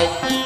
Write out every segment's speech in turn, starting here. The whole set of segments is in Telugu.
Bye.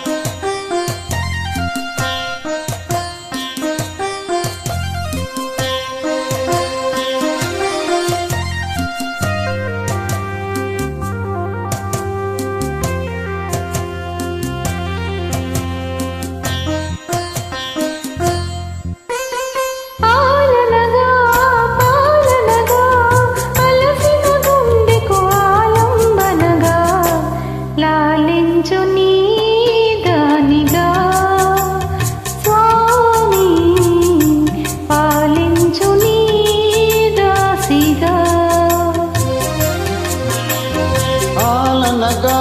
పాలనగా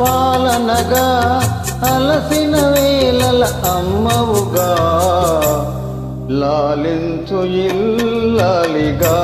పాలనగా అలసిన వేళల అమ్మవుగా. లాలించు ఇల్లాలిగా.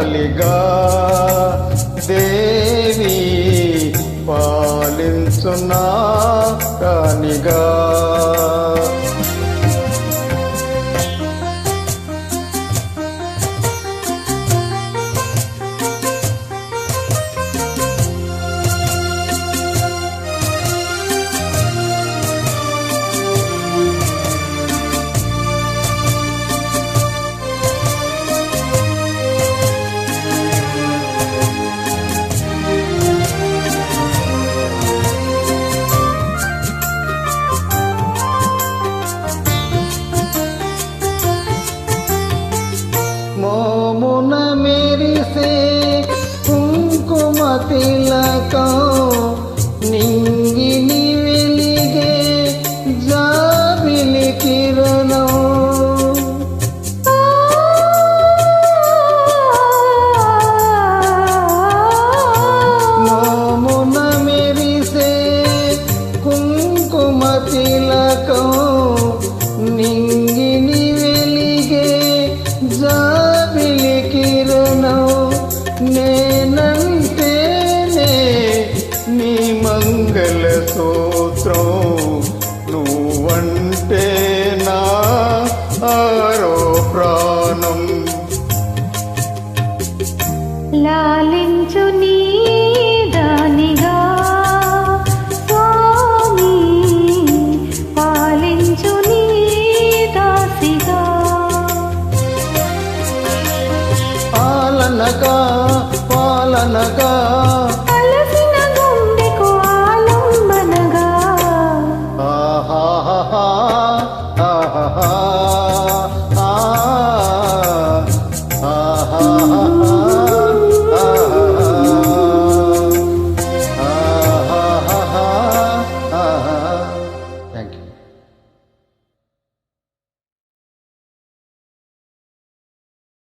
తల్లిగా దేవి పాలించున్నా মতিলকা స్తోత్రం. నువ్వంటే నా ఆరో ప్రాణం. లాలించు నీ